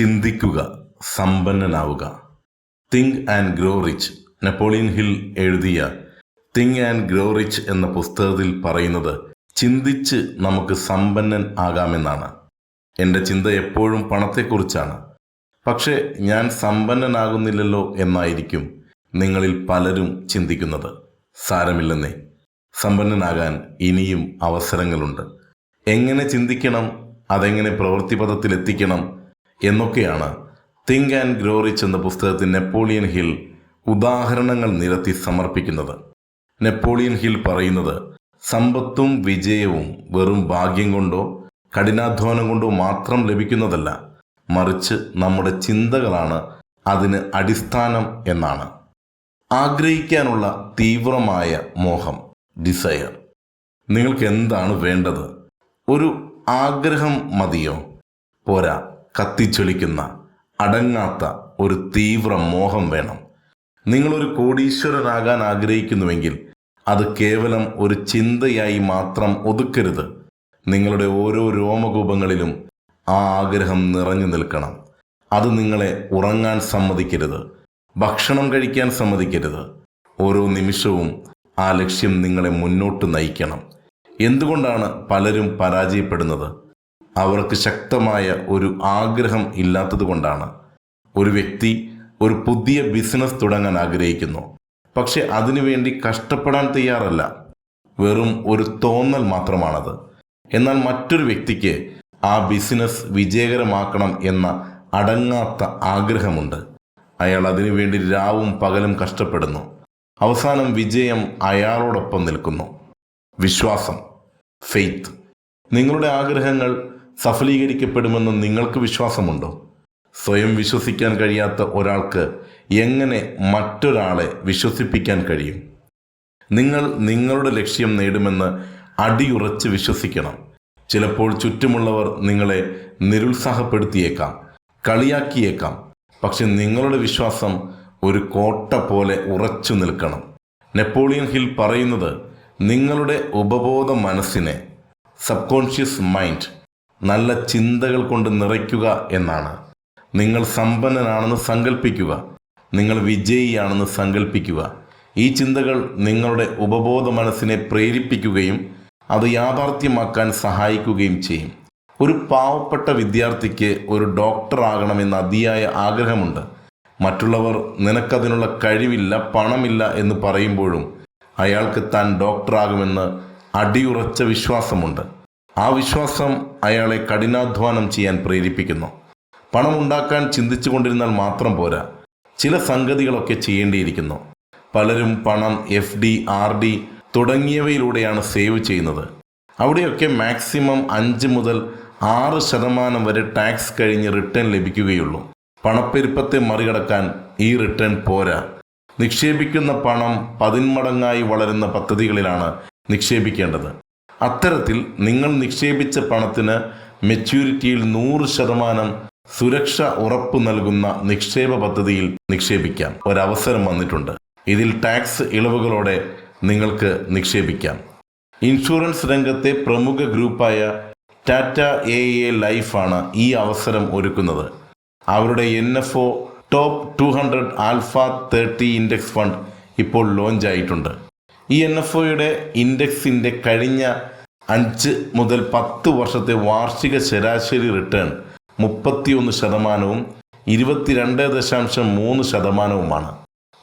ചിന്തിക്കുക സമ്പന്നനാവുക. Think and grow rich Napoleon Hill എഴുതിയ think and grow rich എന്ന പുസ്തകത്തിൽ പറയുന്നത് ചിന്തിച്ച് നമുക്ക് സമ്പന്നൻ ആകാമെന്നാണ്. എന്റെ ചിന്ത എപ്പോഴും പണത്തെക്കുറിച്ചാണ്. പക്ഷേ ഞാൻ സമ്പന്നനാകുന്നില്ലല്ലോ എന്നായിരിക്കും നിങ്ങളിൽ പലരും ചിന്തിക്കുന്നത്. സാരമില്ലെന്നേ. സമ്പന്നനാകാൻ ഇനിയും അവസരങ്ങളുണ്ട്. എങ്ങനെ ചിന്തിക്കണം? അതെങ്ങനെ പ്രവൃത്തിപഥത്തിൽ എത്തിക്കണം എന്നൊക്കെയാണ് തിങ്ക് ആൻഡ് ഗ്രോ റിച്ച് എന്ന പുസ്തകത്തിൽ നെപ്പോളിയൻ ഹിൽ ഉദാഹരണങ്ങൾ നിരത്തി സമർപ്പിക്കുന്നത്. നെപ്പോളിയൻ ഹിൽ പറയുന്നത് സമ്പത്തും വിജയവും വെറും ഭാഗ്യം കൊണ്ടോ കഠിനാധ്വാനം കൊണ്ടോ മാത്രം ലഭിക്കുന്നതല്ല മറിച്ച് നമ്മുടെ ചിന്തകളാണ് അതിന് അടിസ്ഥാനം എന്നാണ്. ആഗ്രഹിക്കാനുള്ള തീവ്രമായ മോഹം ഡിസയർ. നിങ്ങൾക്ക് എന്താണ് വേണ്ടത്? ഒരു ആഗ്രഹം മതിയോ? പോരാ. കത്തിച്ചൊലിക്കുന്ന അടങ്ങാത്ത ഒരു തീവ്ര മോഹം വേണം. നിങ്ങളൊരു കോടീശ്വരനാകാൻ ആഗ്രഹിക്കുന്നുവെങ്കിൽ അത് കേവലം ഒരു ചിന്തയായി മാത്രം ഒതുക്കരുത്. നിങ്ങളുടെ ഓരോ രോമകൂപങ്ങളിലും ആ ആഗ്രഹം നിറഞ്ഞു നിൽക്കണം. അത് നിങ്ങളെ ഉറങ്ങാൻ സമ്മതിക്കരുത്. ഭക്ഷണം കഴിക്കാൻ സമ്മതിക്കരുത്. ഓരോ നിമിഷവും ആ ലക്ഷ്യം നിങ്ങളെ മുന്നോട്ട് നയിക്കണം. എന്തുകൊണ്ടാണ് പലരും പരാജയപ്പെടുന്നത്? അവർക്ക് ശക്തമായ ഒരു ആഗ്രഹം ഇല്ലാത്തതുകൊണ്ടാണ് ഒരു വ്യക്തി ഒരു പുതിയ ബിസിനസ് തുടങ്ങാൻ ആഗ്രഹിക്കുന്നു. പക്ഷെ അതിനുവേണ്ടി കഷ്ടപ്പെടാൻ തയ്യാറല്ല. വെറും ഒരു തോന്നൽ മാത്രമാണത്. എന്നാൽ മറ്റൊരു വ്യക്തിക്ക് ആ ബിസിനസ് വിജയകരമാക്കണം എന്ന അടങ്ങാത്ത ആഗ്രഹമുണ്ട്. അയാൾ അതിനുവേണ്ടി രാവും പകലും കഷ്ടപ്പെടുന്നു. അവസാനം വിജയം അയാളോടൊപ്പം നിൽക്കുന്നു. വിശ്വാസം ഫെയ്ത്ത് നിങ്ങളുടെ ആഗ്രഹങ്ങൾ സഫലീകരിക്കപ്പെടുമെന്ന് നിങ്ങൾക്ക് വിശ്വാസമുണ്ടോ? സ്വയം വിശ്വസിക്കാൻ കഴിയാത്ത ഒരാൾക്ക് എങ്ങനെ മറ്റൊരാളെ വിശ്വസിപ്പിക്കാൻ കഴിയും? നിങ്ങൾ നിങ്ങളുടെ ലക്ഷ്യം നേടുമെന്ന് അടിയുറച്ച് വിശ്വസിക്കണം. ചിലപ്പോൾ ചുറ്റുമുള്ളവർ നിങ്ങളെ നിരുത്സാഹപ്പെടുത്തിയേക്കാം കളിയാക്കിയേക്കാം. പക്ഷെ നിങ്ങളുടെ വിശ്വാസം ഒരു കോട്ട പോലെ ഉറച്ചു നിൽക്കണം. നെപ്പോളിയൻ ഹിൽ പറയുന്നത് നിങ്ങളുടെ ഉപബോധ മനസ്സിനെ സബ്കോൺഷ്യസ് മൈൻഡ് നല്ല ചിന്തകൾ കൊണ്ട് നിറയ്ക്കുക എന്നാണ്. നിങ്ങൾ സമ്പന്നനാണെന്ന് സങ്കല്പിക്കുക നിങ്ങൾ വിജയിയാണെന്ന് സങ്കല്പിക്കുക ഈ ചിന്തകൾ നിങ്ങളുടെ ഉപബോധ മനസ്സിനെ പ്രേരിപ്പിക്കുകയും അത് യാഥാർത്ഥ്യമാക്കാൻ സഹായിക്കുകയും ചെയ്യും. ഒരു പാവപ്പെട്ട വിദ്യാർത്ഥിക്ക് ഒരു ഡോക്ടർ ആകണമെന്ന് അതിയായ ആഗ്രഹമുണ്ട്. മറ്റുള്ളവർ നിനക്കതിനുള്ള കഴിവില്ല പണമില്ല എന്ന് പറയുമ്പോഴും അയാൾക്ക് താൻ ഡോക്ടറാകുമെന്ന് അടിയുറച്ച വിശ്വാസമുണ്ട്. ആ വിശ്വാസം അയാളെ കഠിനാധ്വാനം ചെയ്യാൻ പ്രേരിപ്പിക്കുന്നു. പണം ഉണ്ടാക്കാൻ ചിന്തിച്ചു കൊണ്ടിരുന്നാൽ മാത്രം പോരാ. ചില സംഗതികളൊക്കെ ചെയ്യേണ്ടിയിരിക്കുന്നു. പലരും പണം എഫ് ഡി ആർ ഡി തുടങ്ങിയവയിലൂടെയാണ് സേവ് ചെയ്യുന്നത്. അവിടെയൊക്കെ മാക്സിമം അഞ്ച് മുതൽ ആറ് ശതമാനം വരെ ടാക്സ് കഴിഞ്ഞ് റിട്ടേൺ ലഭിക്കുകയുള്ളൂ. പണപ്പെരുപ്പത്തെ മറികടക്കാൻ ഈ റിട്ടേൺ പോരാ. നിക്ഷേപിക്കുന്ന പണം പതിന്മടങ്ങായി വളരുന്ന പദ്ധതികളിലാണ് നിക്ഷേപിക്കേണ്ടത്. അത്തരത്തിൽ നിങ്ങൾ നിക്ഷേപിച്ച പണത്തിന് മെച്യൂരിറ്റിയിൽ നൂറ് ശതമാനം സുരക്ഷ ഉറപ്പ് നൽകുന്ന നിക്ഷേപ പദ്ധതിയിൽ നിക്ഷേപിക്കാം. ഒരവസരം വന്നിട്ടുണ്ട്. ഇതിൽ ടാക്സ് ഇളവുകളോടെ നിങ്ങൾക്ക് നിക്ഷേപിക്കാം. ഇൻഷുറൻസ് രംഗത്തെ പ്രമുഖ ഗ്രൂപ്പായ ടാറ്റ എ എ ലൈഫാണ് ഈ അവസരം ഒരുക്കുന്നത്. അവരുടെ N F O top two hundred alpha thirty index fund ഇപ്പോൾ ലോഞ്ച് ആയിട്ടുണ്ട് ഈ എൻ എഫ് ഒയുടെ ഇൻഡെക്സിന്റെ കഴിഞ്ഞ അഞ്ച് മുതൽ പത്ത് വർഷത്തെ വാർഷിക ശരാശരി റിട്ടേൺ മുപ്പത്തിയൊന്ന് ശതമാനവും ഇരുപത്തിരണ്ട് ദശാംശം മൂന്ന് ശതമാനവുമാണ്.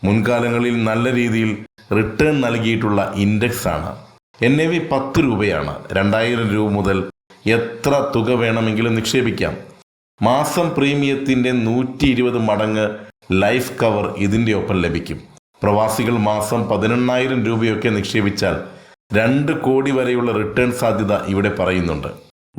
മുൻകാലങ്ങളിൽ നല്ല രീതിയിൽ റിട്ടേൺ നൽകിയിട്ടുള്ള ഇൻഡെക്സ് ആണ്. എൻ എ വി പത്ത് രൂപയാണ്. രണ്ടായിരം രൂപ മുതൽ എത്ര തുക വേണമെങ്കിലും നിക്ഷേപിക്കാം. മാസം പ്രീമിയത്തിന്റെ നൂറ്റി ഇരുപത് മടങ്ങ് ലൈഫ് കവർ ഇതിന്റെ ഒപ്പം ലഭിക്കും. പ്രവാസികൾ മാസം പതിനെണ്ണായിരം രൂപയൊക്കെ നിക്ഷേപിച്ചാൽ രണ്ട് കോടി വരെയുള്ള റിട്ടേൺ സാധ്യത ഇവിടെ പറയുന്നുണ്ട്.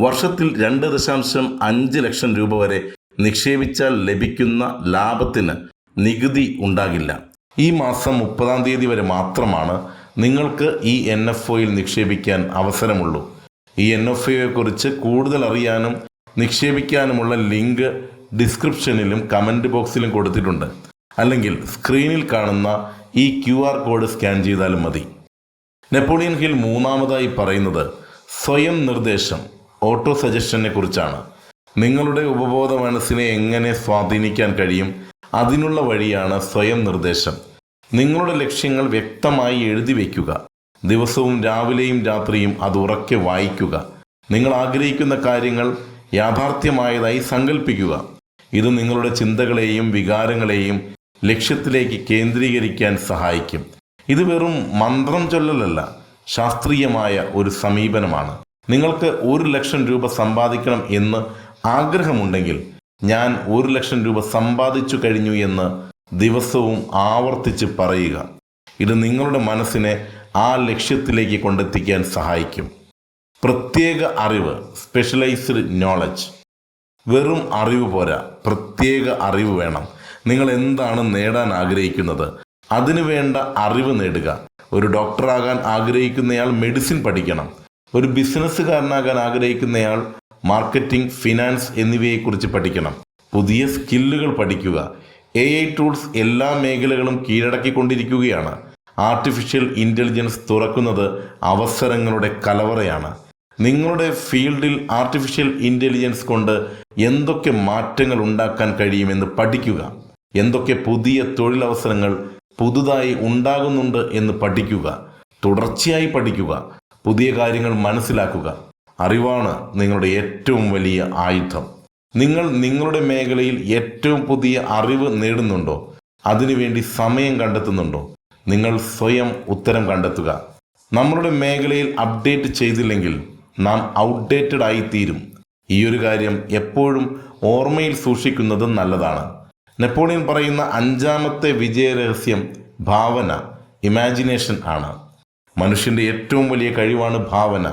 വർഷത്തിൽ രണ്ട് ദശാംശം അഞ്ച് ലക്ഷം രൂപ വരെ നിക്ഷേപിച്ചാൽ ലഭിക്കുന്ന ലാഭത്തിന് നികുതി ഉണ്ടാകില്ല. ഈ മാസം മുപ്പതാം തീയതി വരെ മാത്രമാണ് നിങ്ങൾക്ക് ഈ എൻ എഫ് ഒയിൽ നിക്ഷേപിക്കാൻ അവസരമുള്ളൂ. ഈ എൻ എഫ് ഒയെ കുറിച്ച് കൂടുതൽ അറിയാനും നിക്ഷേപിക്കാനുമുള്ള ലിങ്ക് ഡിസ്ക്രിപ്ഷനിലും കമന്റ് ബോക്സിലും കൊടുത്തിട്ടുണ്ട്. അല്ലെങ്കിൽ സ്ക്രീനിൽ കാണുന്ന ഈ ക്യു ആർ കോഡ് സ്കാൻ ചെയ്താലും മതി. നെപ്പോളിയൻ ഹിൽ മൂന്നാമതായി പറയുന്നത് സ്വയം നിർദ്ദേശം ഓട്ടോ സജഷനെ കുറിച്ചാണ്. നിങ്ങളുടെ ഉപബോധ മനസ്സിനെ എങ്ങനെ സ്വാധീനിക്കാൻ കഴിയും അതിനുള്ള വഴിയാണ് സ്വയം നിർദ്ദേശം. നിങ്ങളുടെ ലക്ഷ്യങ്ങൾ വ്യക്തമായി എഴുതി വയ്ക്കുക ദിവസവും രാവിലെയും രാത്രിയും അത് ഉറക്കെ വായിക്കുക. നിങ്ങൾ ആഗ്രഹിക്കുന്ന കാര്യങ്ങൾ യാഥാർത്ഥ്യമായതായി സങ്കല്പിക്കുക ഇത് നിങ്ങളുടെ ചിന്തകളെയും വികാരങ്ങളെയും ലക്ഷ്യത്തിലേക്ക് കേന്ദ്രീകരിക്കാൻ സഹായിക്കും. ഇത് വെറും മന്ത്രം ചൊല്ലലല്ല ശാസ്ത്രീയമായ ഒരു സമീപനമാണ്. നിങ്ങൾക്ക് ഒരു ലക്ഷം രൂപ സമ്പാദിക്കണം എന്ന് ആഗ്രഹമുണ്ടെങ്കിൽ ഞാൻ ഒരു ലക്ഷം രൂപ സമ്പാദിച്ചു കഴിഞ്ഞു എന്ന് ദിവസവും ആവർത്തിച്ച് പറയുക. ഇത് നിങ്ങളുടെ മനസ്സിനെ ആ ലക്ഷ്യത്തിലേക്ക് കൊണ്ടെത്തിക്കാൻ സഹായിക്കും. പ്രത്യേക അറിവ് സ്പെഷ്യലൈസ്ഡ് നോളജ് വെറും അറിവ് പോരാ പ്രത്യേക അറിവ് വേണം. നിങ്ങൾ എന്താണ് നേടാൻ ആഗ്രഹിക്കുന്നത്? അതിനു വേണ്ട അറിവ് നേടുക. ഒരു ഡോക്ടറാകാൻ ആഗ്രഹിക്കുന്നയാൾ മെഡിസിൻ പഠിക്കണം. ഒരു ബിസിനസ്സുകാരനാകാൻ ആഗ്രഹിക്കുന്നയാൾ മാർക്കറ്റിംഗ് ഫിനാൻസ് എന്നിവയെക്കുറിച്ച് പഠിക്കണം. പുതിയ സ്കില്ലുകൾ പഠിക്കുക. എ ഐ ടൂൾസ് എല്ലാ മേഖലകളും കീഴടക്കിക്കൊണ്ടിരിക്കുകയാണ്. ആർട്ടിഫിഷ്യൽ ഇന്റലിജൻസ് തുറക്കുന്നത് അവസരങ്ങളുടെ കലവറയാണ്. നിങ്ങളുടെ ഫീൽഡിൽ ആർട്ടിഫിഷ്യൽ ഇന്റലിജൻസ് കൊണ്ട് എന്തൊക്കെ മാറ്റങ്ങൾ ഉണ്ടാക്കാൻ കഴിയുമെന്ന് പഠിക്കുക. എന്തൊക്കെ പുതിയ തൊഴിലവസരങ്ങൾ പുതുതായി ഉണ്ടാകുന്നുണ്ട് എന്ന് പഠിക്കുക തുടർച്ചയായി പഠിക്കുക പുതിയ കാര്യങ്ങൾ മനസ്സിലാക്കുക. അറിവാണ് നിങ്ങളുടെ ഏറ്റവും വലിയ ആയുധം. നിങ്ങൾ നിങ്ങളുടെ മേഖലയിൽ ഏറ്റവും പുതിയ അറിവ് നേടുന്നുണ്ടോ? അതിനുവേണ്ടി സമയം കണ്ടെത്തുന്നുണ്ടോ? നിങ്ങൾ സ്വയം ഉത്തരം കണ്ടെത്തുക. നമ്മളുടെ മേഖലയിൽ അപ്ഡേറ്റ് ചെയ്തില്ലെങ്കിൽ നാം ഔട്ട്ഡേറ്റഡ് ആയി തീരും ഈ ഒരു കാര്യം എപ്പോഴും ഓർമ്മയിൽ സൂക്ഷിക്കുന്നത് നല്ലതാണ്. നെപ്പോളിയൻ പറയുന്ന അഞ്ചാമത്തെ വിജയരഹസ്യം ഭാവന ഇമാജിനേഷൻ ആണ്. മനുഷ്യന്റെ ഏറ്റവും വലിയ കഴിവാണ് ഭാവന.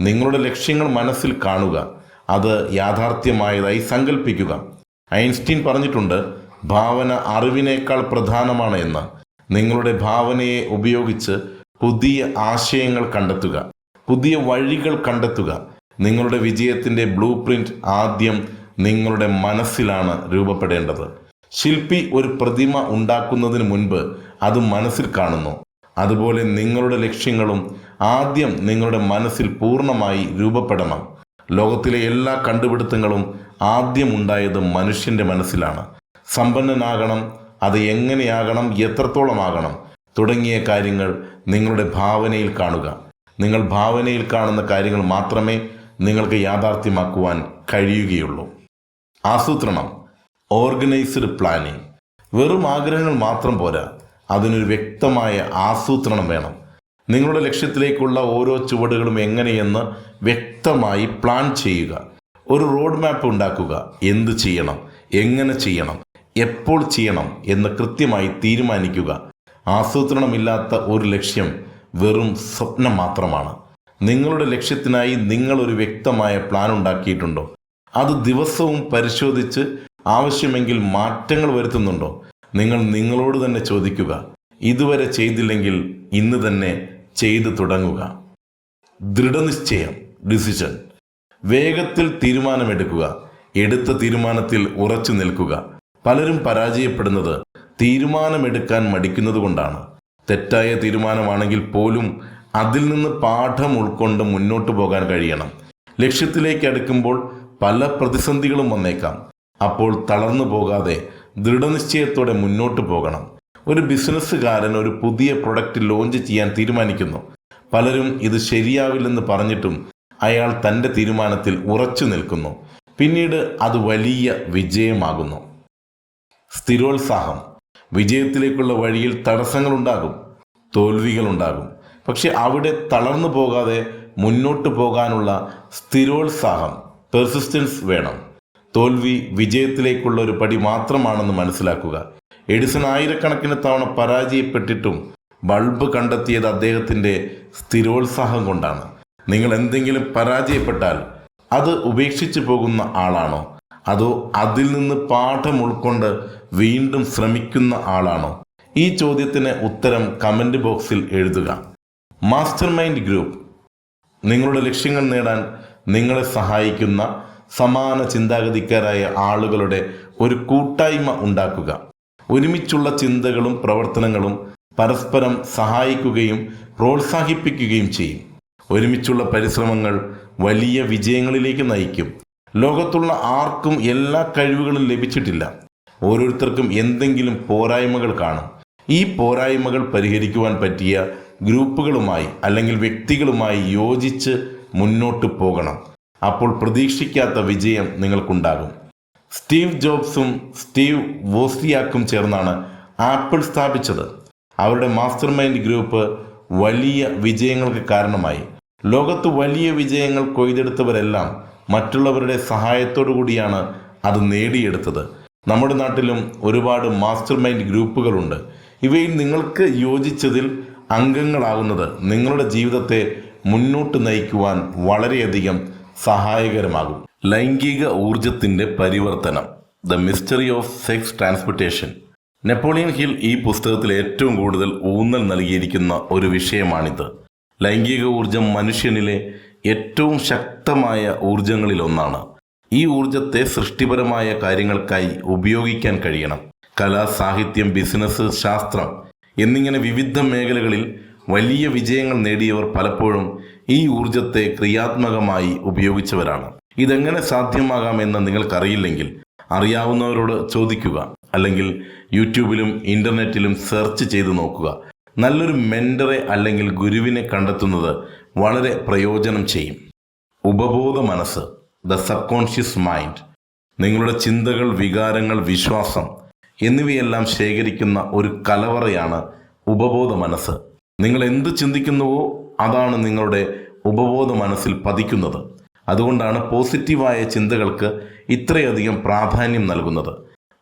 നിങ്ങളുടെ ലക്ഷ്യങ്ങൾ മനസ്സിൽ കാണുക. അത് യാഥാർത്ഥ്യമായതായി സങ്കല്പിക്കുക ഐൻസ്റ്റീൻ പറഞ്ഞിട്ടുണ്ട് ഭാവന അറിവിനേക്കാൾ പ്രധാനമാണ് എന്ന്. നിങ്ങളുടെ ഭാവനയെ ഉപയോഗിച്ച് പുതിയ ആശയങ്ങൾ കണ്ടെത്തുക. പുതിയ വഴികൾ കണ്ടെത്തുക. നിങ്ങളുടെ വിജയത്തിന്റെ ബ്ലൂ പ്രിന്റ് ആദ്യം നിങ്ങളുടെ മനസ്സിലാണ് രൂപപ്പെടേണ്ടത്. ശില്പി ഒരു പ്രതിമ ഉണ്ടാക്കുന്നതിന് മുൻപ് അത് മനസ്സിൽ കാണുന്നു. അതുപോലെ നിങ്ങളുടെ ലക്ഷ്യങ്ങളും ആദ്യം നിങ്ങളുടെ മനസ്സിൽ പൂർണമായി രൂപപ്പെടണം. ലോകത്തിലെ എല്ലാ കണ്ടുപിടുത്തങ്ങളും ആദ്യം ഉണ്ടായത് മനുഷ്യന്റെ മനസ്സിലാണ്. സമ്പന്നനാകണം അത് എങ്ങനെയാകണം എത്രത്തോളം ആകണം തുടങ്ങിയ കാര്യങ്ങൾ നിങ്ങളുടെ ഭാവനയിൽ കാണുക. നിങ്ങൾ ഭാവനയിൽ കാണുന്ന കാര്യങ്ങൾ മാത്രമേ നിങ്ങൾക്ക് യാഥാർത്ഥ്യമാക്കുവാൻ കഴിയുകയുള്ളൂ. ആസൂത്രണം. ഓർഗനൈസ്ഡ് പ്ലാനിംഗ് വെറും ആഗ്രഹങ്ങൾ മാത്രം പോരാ. അതിനൊരു വ്യക്തമായ ആസൂത്രണം വേണം. നിങ്ങളുടെ ലക്ഷ്യത്തിലേക്കുള്ള ഓരോ ചുവടുകളും എങ്ങനെയെന്ന് വ്യക്തമായി പ്ലാൻ ചെയ്യുക. ഒരു റോഡ് മാപ്പ് ഉണ്ടാക്കുക. എന്ത് ചെയ്യണം? എങ്ങനെ ചെയ്യണം? എപ്പോൾ ചെയ്യണം? എന്ന് കൃത്യമായി തീരുമാനിക്കുക. ആസൂത്രണമില്ലാത്ത ഒരു ലക്ഷ്യം വെറും സ്വപ്നം മാത്രമാണ്. നിങ്ങളുടെ ലക്ഷ്യത്തിനായി നിങ്ങളൊരു വ്യക്തമായ പ്ലാൻ ഉണ്ടാക്കിയിട്ടുണ്ടോ? അത് ദിവസവും പരിശോധിച്ച് ആവശ്യമെങ്കിൽ മാറ്റങ്ങൾ വരുത്തുന്നുണ്ടോ? നിങ്ങൾ നിങ്ങളോട് തന്നെ ചോദിക്കുക. ഇതുവരെ ചെയ്തില്ലെങ്കിൽ ഇന്ന് തന്നെ ചെയ്തു തുടങ്ങുക. ദൃഢനിശ്ചയം ഡിസിഷൻ വേഗത്തിൽ തീരുമാനമെടുക്കുക. എടുത്ത തീരുമാനത്തിൽ ഉറച്ചു നിൽക്കുക. പലരും പരാജയപ്പെടുന്നത് തീരുമാനമെടുക്കാൻ മടിക്കുന്നത് കൊണ്ടാണ്. തെറ്റായ തീരുമാനമാണെങ്കിൽ പോലും അതിൽ നിന്ന് പാഠം ഉൾക്കൊണ്ട് മുന്നോട്ട് പോകാൻ കഴിയണം. ലക്ഷ്യത്തിലേക്ക് അടുക്കുമ്പോൾ പല പ്രതിസന്ധികളും വന്നേക്കാം. അപ്പോൾ തളർന്നു പോകാതെ ദൃഢനിശ്ചയത്തോടെ മുന്നോട്ട് പോകണം. ഒരു ബിസിനസ്സുകാരൻ ഒരു പുതിയ പ്രൊഡക്റ്റ് ലോഞ്ച് ചെയ്യാൻ തീരുമാനിക്കുന്നു. പലരും ഇത് ശരിയാവില്ലെന്ന് പറഞ്ഞിട്ടും അയാൾ തന്റെ തീരുമാനത്തിൽ ഉറച്ചു നിൽക്കുന്നു. പിന്നീട് അത് വലിയ വിജയമാകുന്നു. സ്ഥിരോത്സാഹം. വിജയത്തിലേക്കുള്ള വഴിയിൽ തടസ്സങ്ങളുണ്ടാകും. തോൽവികളുണ്ടാകും. പക്ഷെ അവിടെ തളർന്നു പോകാതെ മുന്നോട്ട് പോകാനുള്ള സ്ഥിരോത്സാഹം പെർസിസ്റ്റൻസ് വേണം. തോൽവി വിജയത്തിലേക്കുള്ള ഒരു പടി മാത്രമാണെന്ന് മനസ്സിലാക്കുക. എഡിസൺ ആയിരക്കണക്കിന് തവണ പരാജയപ്പെട്ടിട്ടും ബൾബ് കണ്ടെത്തിയത് അദ്ദേഹത്തിന്റെ സ്ഥിരോത്സാഹം കൊണ്ടാണ്. നിങ്ങൾ എന്തെങ്കിലും പരാജയപ്പെട്ടാൽ അത് ഉപേക്ഷിച്ചു പോകുന്ന ആളാണോ? അതോ അതിൽ നിന്ന് പാഠം ഉൾക്കൊണ്ട് വീണ്ടും ശ്രമിക്കുന്ന ആളാണോ? ഈ ചോദ്യത്തിന് ഉത്തരം കമന്റ് ബോക്സിൽ എഴുതുക. Master mind group. നിങ്ങളുടെ ലക്ഷ്യങ്ങൾ നേടാൻ നിങ്ങളെ സഹായിക്കുന്ന സമാന ചിന്താഗതിക്കാരായ ആളുകളുടെ ഒരു കൂട്ടായ്മ ഉണ്ടാക്കുക. ഒരുമിച്ചുള്ള ചിന്തകളും പ്രവർത്തനങ്ങളും പരസ്പരം സഹായിക്കുകയും പ്രോത്സാഹിപ്പിക്കുകയും ചെയ്യും. ഒരുമിച്ചുള്ള പരിശ്രമങ്ങൾ വലിയ വിജയങ്ങളിലേക്ക് നയിക്കും. ലോകത്തുള്ള ആർക്കും എല്ലാ കഴിവുകളും ലഭിച്ചിട്ടില്ല. ഓരോരുത്തർക്കും എന്തെങ്കിലും പോരായ്മകൾ കാണും. ഈ പോരായ്മകൾ പരിഹരിക്കുവാൻ പറ്റിയ ഗ്രൂപ്പുകളുമായി അല്ലെങ്കിൽ വ്യക്തികളുമായി യോജിച്ച് മുന്നോട്ട് പോകണം. അപ്പോൾ പ്രതീക്ഷിക്കാത്ത വിജയം നിങ്ങൾക്കുണ്ടാകും. സ്റ്റീവ് ജോബ്സും സ്റ്റീവ് വോസ്റ്റിയാക്കും ചേർന്നാണ് ആപ്പിൾ സ്ഥാപിച്ചത്. അവരുടെ മാസ്റ്റർ മൈൻഡ് ഗ്രൂപ്പ് വലിയ വിജയങ്ങൾക്ക് കാരണമായി. ലോകത്ത് വലിയ വിജയങ്ങൾ കൊയ്തെടുത്തവരെല്ലാം മറ്റുള്ളവരുടെ സഹായത്തോടു കൂടിയാണ് അത് നേടിയെടുത്തത്. നമ്മുടെ നാട്ടിലും ഒരുപാട് മാസ്റ്റർ മൈൻഡ് ഗ്രൂപ്പുകളുണ്ട്. ഇവയിൽ നിങ്ങൾക്ക് യോജിച്ചതിൽ അംഗങ്ങളാകുന്നത് നിങ്ങളുടെ ജീവിതത്തെ മുന്നോട്ട് നയിക്കുവാൻ വളരെയധികം സഹായകരമാകും. ലൈംഗിക ഊർജത്തിന്റെ പരിവർത്തനം. The mystery of sex transportation Napoleon Hill ഈ പുസ്തകത്തിൽ ഏറ്റവും കൂടുതൽ ഊന്നൽ നൽകിയിരിക്കുന്ന ഒരു വിഷയമാണിത്. ലൈംഗിക ഊർജം മനുഷ്യനിലെ ഏറ്റവും ശക്തമായ ഊർജങ്ങളിലൊന്നാണ് ഈ ഊർജത്തെ സൃഷ്ടിപരമായ കാര്യങ്ങൾക്കായി ഉപയോഗിക്കാൻ കഴിയണം. കല സാഹിത്യം ബിസിനസ് ശാസ്ത്രം എന്നിങ്ങനെ വിവിധ മേഖലകളിൽ വലിയ വിജയങ്ങൾ നേടിയവർ പലപ്പോഴും ഈ ഊർജത്തെ ക്രിയാത്മകമായി ഉപയോഗിച്ചവരാണ്. ഇതെങ്ങനെ സാധ്യമാകാമെന്ന് നിങ്ങൾക്കറിയില്ലെങ്കിൽ അറിയാവുന്നവരോട് ചോദിക്കുക അല്ലെങ്കിൽ യൂട്യൂബിലും ഇന്റർനെറ്റിലും സെർച്ച് ചെയ്ത് നോക്കുക. നല്ലൊരു മെന്ററെ അല്ലെങ്കിൽ ഗുരുവിനെ കണ്ടെത്തുന്നത് വളരെ പ്രയോജനം ചെയ്യും. ഉപബോധ മനസ്സ് ദ സബ് കോൺഷ്യസ് മൈൻഡ് നിങ്ങളുടെ ചിന്തകൾ വികാരങ്ങൾ വിശ്വാസം എന്നിവയെല്ലാം ശേഖരിക്കുന്ന ഒരു കലവറയാണ് ഉപബോധ മനസ്സ്. നിങ്ങൾ എന്ത് ചിന്തിക്കുന്നുവോ അതാണ് നിങ്ങളുടെ ഉപബോധ മനസ്സിൽ പതിക്കുന്നത്. അതുകൊണ്ടാണ് പോസിറ്റീവായ ചിന്തകൾക്ക് ഇത്രയധികം പ്രാധാന്യം നൽകുന്നത്.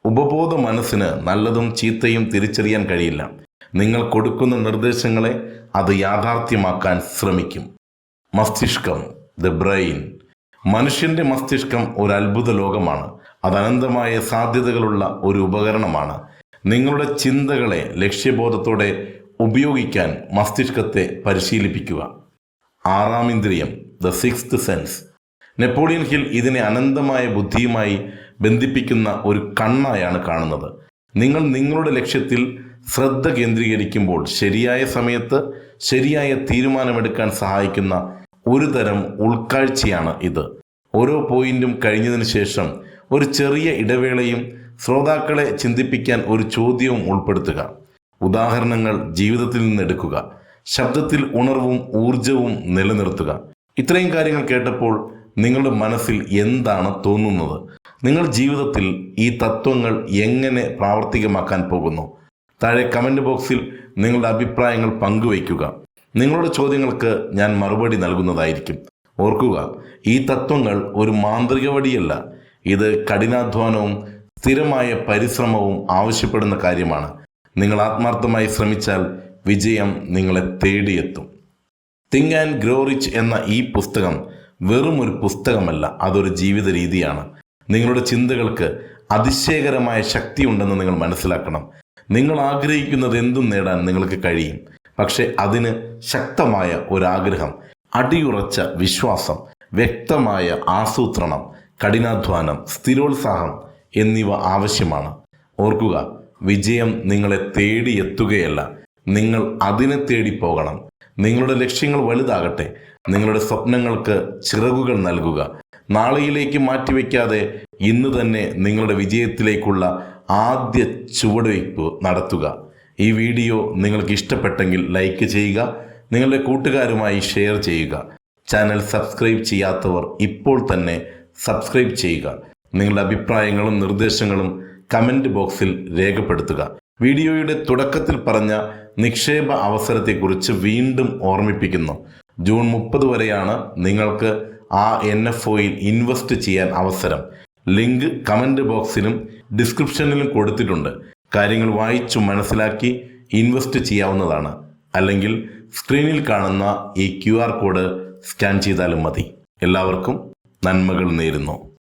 ഉപബോധ മനസ്സിന് നല്ലതും ചീത്തയും തിരിച്ചറിയാൻ കഴിയില്ല. നിങ്ങൾ കൊടുക്കുന്ന നിർദ്ദേശങ്ങളെ അത് യാഥാർത്ഥ്യമാക്കാൻ ശ്രമിക്കും. മസ്തിഷ്കം ദ ബ്രെയിൻ. മനുഷ്യന്റെ മസ്തിഷ്കം ഒരു അത്ഭുത ലോകമാണ്. അത് അനന്തമായ സാധ്യതകളുള്ള ഒരു ഉപകരണമാണ്. നിങ്ങളുടെ ചിന്തകളെ ലക്ഷ്യബോധത്തോടെ ഉപയോഗിക്കാൻ മസ്തിഷ്കത്തെ പരിശീലിപ്പിക്കുക. ആറാം ഇന്ദ്രിയം the sixth sense Napoleon Hill ഇതിനെ അനന്തമായ ബുദ്ധിയുമായി ബന്ധിപ്പിക്കുന്ന ഒരു കണ്ണായാണ് കാണുന്നത്. നിങ്ങൾ നിങ്ങളുടെ ലക്ഷ്യത്തിൽ ശ്രദ്ധ കേന്ദ്രീകരിക്കുമ്പോൾ ശരിയായ സമയത്ത് ശരിയായ തീരുമാനമെടുക്കാൻ സഹായിക്കുന്ന ഒരു തരം ഉൾക്കാഴ്ചയാണ് ഇത്. ഓരോ പോയിന്റും കഴിഞ്ഞതിന് ശേഷം ഒരു ചെറിയ ഇടവേളയും ശ്രോതാക്കളെ ചിന്തിപ്പിക്കാൻ ഒരു ചോദ്യവും ഉൾപ്പെടുത്തുക. ഉദാഹരണങ്ങൾ ജീവിതത്തിൽ നിന്ന് എടുക്കുക ശബ്ദത്തിൽ ഉണർവും ഊർജവും നിലനിർത്തുക. ഇത്രയും കാര്യങ്ങൾ കേട്ടപ്പോൾ നിങ്ങളുടെ മനസ്സിൽ എന്താണ് തോന്നുന്നത്? നിങ്ങൾ ജീവിതത്തിൽ ഈ തത്വങ്ങൾ എങ്ങനെ പ്രാവർത്തികമാക്കാൻ പോകുന്നു? താഴെ കമന്റ് ബോക്സിൽ നിങ്ങളുടെ അഭിപ്രായങ്ങൾ പങ്കുവയ്ക്കുക. നിങ്ങളുടെ ചോദ്യങ്ങൾക്ക് ഞാൻ മറുപടി നൽകുന്നതായിരിക്കും. ഓർക്കുക ഈ തത്വങ്ങൾ ഒരു മാന്ത്രിക വടിയല്ല ഇത് കഠിനാധ്വാനവും സ്ഥിരമായ പരിശ്രമവും ആവശ്യപ്പെടുന്ന കാര്യമാണ്. നിങ്ങൾ ആത്മാർത്ഥമായി ശ്രമിച്ചാൽ വിജയം നിങ്ങളെ തേടിയെത്തും. തിങ്ക് ആൻഡ് ഗ്രോ റിച്ച് എന്ന ഈ പുസ്തകം വെറും ഒരു പുസ്തകമല്ല അതൊരു ജീവിത രീതിയാണ്. നിങ്ങളുടെ ചിന്തകൾക്ക് അതിശയകരമായ ശക്തിയുണ്ടെന്ന് നിങ്ങൾ മനസ്സിലാക്കണം. നിങ്ങൾ ആഗ്രഹിക്കുന്നത് എന്തും നേടാൻ നിങ്ങൾക്ക് കഴിയും. പക്ഷേ അതിന് ശക്തമായ ഒരാഗ്രഹം അടിയുറച്ച വിശ്വാസം വ്യക്തമായ ആസൂത്രണം കഠിനാധ്വാനം സ്ഥിരോത്സാഹം എന്നിവ ആവശ്യമാണ്. ഓർക്കുക വിജയം നിങ്ങളെ തേടി എത്തുകയല്ല നിങ്ങൾ അതിനെ തേടി പോകണം നിങ്ങളുടെ ലക്ഷ്യങ്ങൾ വലുതാകട്ടെ. നിങ്ങളുടെ സ്വപ്നങ്ങൾക്ക് ചിറകുകൾ നൽകുക. നാളെയിലേക്ക് മാറ്റിവെക്കാതെ ഇന്ന് തന്നെ നിങ്ങളുടെ വിജയത്തിലേക്കുള്ള ആദ്യ ചുവടുവയ്പ് നടത്തുക. ഈ വീഡിയോ നിങ്ങൾക്ക് ഇഷ്ടപ്പെട്ടെങ്കിൽ ലൈക്ക് ചെയ്യുക. നിങ്ങളുടെ കൂട്ടുകാരുമായി ഷെയർ ചെയ്യുക. ചാനൽ സബ്സ്ക്രൈബ് ചെയ്യാത്തവർ ഇപ്പോൾ തന്നെ സബ്സ്ക്രൈബ് ചെയ്യുക. നിങ്ങളുടെ അഭിപ്രായങ്ങളും നിർദ്ദേശങ്ങളും കമന്റ് ബോക്സിൽ രേഖപ്പെടുത്തുക. വീഡിയോയുടെ തുടക്കത്തിൽ പറഞ്ഞ നിക്ഷേപ അവസരത്തെക്കുറിച്ച് വീണ്ടും ഓർമ്മിപ്പിക്കുന്നു. ജൂൺ മുപ്പത് വരെയാണ് നിങ്ങൾക്ക് ആ എൻ എഫ് ഒയിൽ ഇൻവെസ്റ്റ് ചെയ്യാൻ അവസരം. ലിങ്ക് കമന്റ് ബോക്സിലും ഡിസ്ക്രിപ്ഷനിലും കൊടുത്തിട്ടുണ്ട്. കാര്യങ്ങൾ വായിച്ചു മനസ്സിലാക്കി ഇൻവെസ്റ്റ് ചെയ്യാവുന്നതാണ്. അല്ലെങ്കിൽ സ്ക്രീനിൽ കാണുന്ന ഈ ക്യു കോഡ് സ്കാൻ ചെയ്താലും മതി. എല്ലാവർക്കും നന്മകൾ നേരുന്നു.